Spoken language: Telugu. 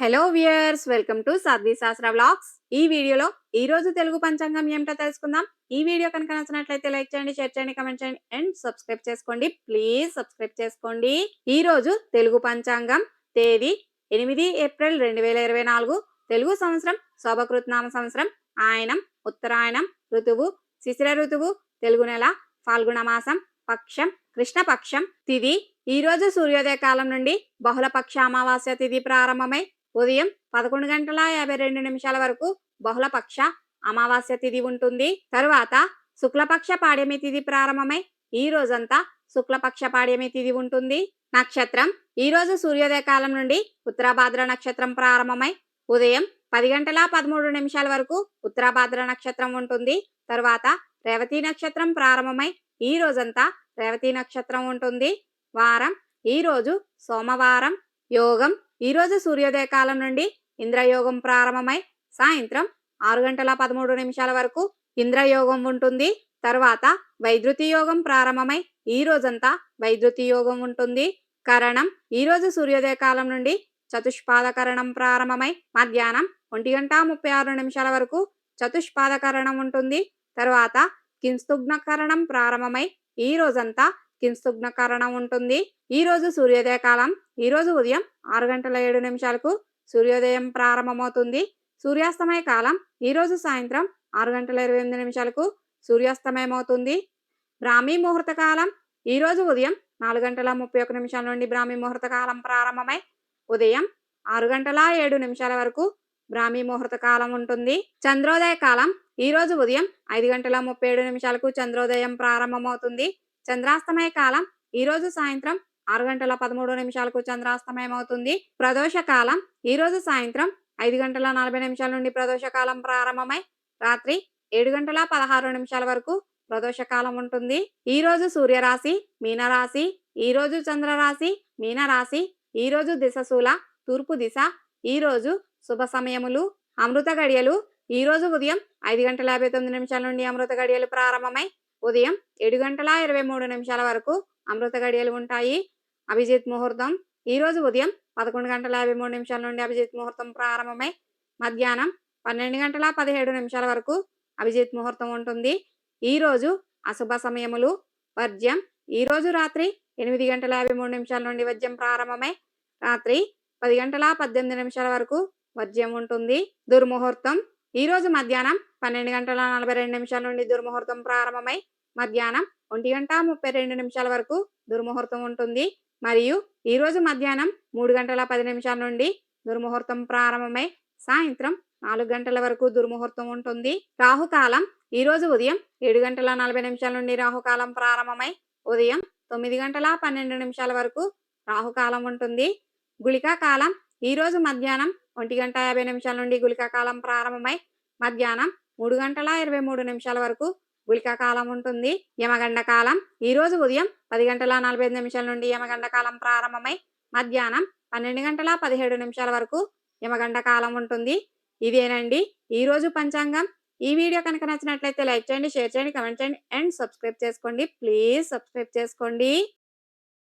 Hello viewers welcome to Sadhvi Shastra vlogs. ఈ వీడియోలో ఈ రోజు తెలుగు పంచాంగం ఏమిటో తెలుసుకుందాం. ఈ వీడియో కనుక నచ్చినట్లయితే లైక్ చేయండి షేర్ చేయండి కమెంట్ చేయండి అండ్ సబ్స్క్రైబ్ చేసుకోండి. ప్లీజ్ సబ్స్క్రైబ్ చేసుకోండి. ఈ రోజు తెలుగు పంచాంగం తేదీ ఎనిమిది ఏప్రిల్ రెండు వేల ఇరవై నాలుగు. తెలుగు సంవత్సరం శోభకృత్నామ సంవత్సరం ఆయనం ఉత్తరాయణం ఋతువు శిశిర ఋతువు తెలుగు నెల ఫాల్గుణ మాసం పక్షం కృష్ణపక్షం తిథి ఈ రోజు సూర్యోదయ కాలం నుండి బహుళపక్ష అమావాస్య తిథి ప్రారంభమై ఉదయం పదకొండు గంటల యాభై రెండు నిమిషాల వరకు బహుళపక్ష అమావాస్య తిథి ఉంటుంది. తరువాత శుక్లపక్ష పాడ్యమి తిథి ప్రారంభమై ఈ రోజంతా శుక్లపక్ష పాడ్యమి తిథి ఉంటుంది. నక్షత్రం ఈ రోజు సూర్యోదయ కాలం నుండి ఉత్తరాభాద్ర నక్షత్రం ప్రారంభమై ఉదయం పది గంటల పదమూడు నిమిషాల వరకు ఉత్తరాభాద్ర నక్షత్రం ఉంటుంది. తరువాత రేవతి నక్షత్రం ప్రారంభమై ఈ రోజంతా రేవతి నక్షత్రం ఉంటుంది. వారం ఈ రోజు సోమవారం యోగం ఈ రోజు సూర్యోదయ కాలం నుండి ఇంద్రయోగం ప్రారంభమై సాయంత్రం ఆరు గంటల పదమూడు నిమిషాల వరకు ఇంద్రయోగం ఉంటుంది. తరువాత వైద్యుతి యోగం ప్రారంభమై ఈ రోజంతా వైద్యుతి యోగం ఉంటుంది. కరణం ఈ రోజు సూర్యోదయ కాలం నుండి చతుష్పాద కరణం ప్రారంభమై మధ్యాహ్నం ఒంటి గంట ముప్పై ఆరు నిమిషాల వరకు చతుష్పాద కరణం ఉంటుంది. తరువాత కింస్తుగ్న కరణం ప్రారంభమై ఈ రోజంతా కింస్తుగ్న కరణం ఉంటుంది. ఈ రోజు సూర్యోదయ కాలం. ఈ రోజు ఉదయం ఆరు గంటల ఏడు నిమిషాలకు సూర్యోదయం ప్రారంభమవుతుంది. సూర్యాస్తమయ కాలం. ఈ రోజు సాయంత్రం ఆరు గంటల ఇరవై ఎనిమిది నిమిషాలకు సూర్యాస్తమయం అవుతుంది బ్రాహ్మీ ముహూర్త కాలం. ఈ రోజు ఉదయం నాలుగు గంటల ముప్పై ఒక నిమిషాల నుండి బ్రాహ్మీ ముహూర్త కాలం ప్రారంభమై ఉదయం ఆరు గంటల ఏడు నిమిషాల వరకు బ్రాహ్మీ ముహూర్త కాలం ఉంటుంది. చంద్రోదయ కాలం. ఈ రోజు ఉదయం ఐదు గంటల ముప్పై ఏడు నిమిషాలకు చంద్రోదయం ప్రారంభమవుతుంది. చంద్రాస్తమయ కాలం ఈ రోజు సాయంత్రం ఆరు గంటల పదమూడు నిమిషాలకు చంద్రాస్తమయం అవుతుంది ప్రదోష కాలం ఈ రోజు సాయంత్రం ఐదు గంటల నలభై నిమిషాల నుండి ప్రదోష కాలం ప్రారంభమై రాత్రి ఏడు గంటల పదహారు నిమిషాల వరకు ప్రదోష కాలం ఉంటుంది. ఈ రోజు సూర్యరాశి మీనరాశి ఈ రోజు చంద్రరాశి మీనరాశి ఈ రోజు దిశశూల తూర్పు దిశ ఈ రోజు శుభ సమయములు అమృత గడియలు ఈ రోజు ఉదయం ఐదు గంటల యాభై తొమ్మిది నిమిషాల నుండి అమృత గడియలు ప్రారంభమై ఉదయం ఏడు గంటల ఇరవై మూడు నిమిషాల వరకు అమృత గడియలు ఉంటాయి. అభిజిత్ ముహూర్తం. ఈరోజు ఉదయం పదకొండు గంటల యాభై మూడు నిమిషాల నుండి అభిజిత్ ముహూర్తం ప్రారంభమై మధ్యాహ్నం పన్నెండు గంటల పదిహేడు నిమిషాల వరకు అభిజిత్ ముహూర్తం ఉంటుంది. ఈ రోజు అశుభ సమయములు. వర్జ్యం. ఈరోజు రాత్రి ఎనిమిది గంటల యాభై మూడు నిమిషాల నుండి వజ్యం ప్రారంభమై రాత్రి పది గంటల పద్దెనిమిది నిమిషాల వరకు వర్జ్యం ఉంటుంది. దుర్ముహూర్తం. ఈరోజు మధ్యాహ్నం పన్నెండు గంటల నలభై రెండు నిమిషాల నుండి దుర్ముహూర్తం ప్రారంభమై మధ్యాహ్నం ఒంటి గంట ముప్పై రెండు నిమిషాల వరకు దుర్ముహూర్తం ఉంటుంది. మరియు ఈరోజు మధ్యాహ్నం మూడు గంటల పది నిమిషాల నుండి దుర్ముహూర్తం ప్రారంభమై సాయంత్రం నాలుగు గంటల వరకు దుర్ముహూర్తం ఉంటుంది. రాహుకాలం ఈరోజు ఉదయం ఏడు గంటల నలభై నిమిషాల నుండి రాహుకాలం ప్రారంభమై ఉదయం తొమ్మిది గంటల పన్నెండు నిమిషాల వరకు రాహుకాలం ఉంటుంది. గుళికా కాలం ఈరోజు మధ్యాహ్నం ఒంటి గంట యాభై నిమిషాల నుండి గుళికా కాలం ప్రారంభమై మధ్యాహ్నం మూడు గంటల ఇరవై మూడు నిమిషాల వరకు గుళికా కాలం ఉంటుంది. యమగండ కాలం. ఈ రోజు ఉదయం పది గంటల నలభై ఐదు నిమిషాల నుండి యమగండ కాలం ప్రారంభమై మధ్యాహ్నం పన్నెండు గంటల పదిహేడు నిమిషాల వరకు యమగండ కాలం ఉంటుంది. ఇదేనండి. ఈ రోజు పంచాంగం. ఈ వీడియో కనుక నచ్చినట్లయితే లైక్ చేయండి షేర్ చేయండి కమెంట్ చేయండి అండ్ సబ్స్క్రైబ్ చేసుకోండి. ప్లీజ్ సబ్స్క్రైబ్ చేసుకోండి.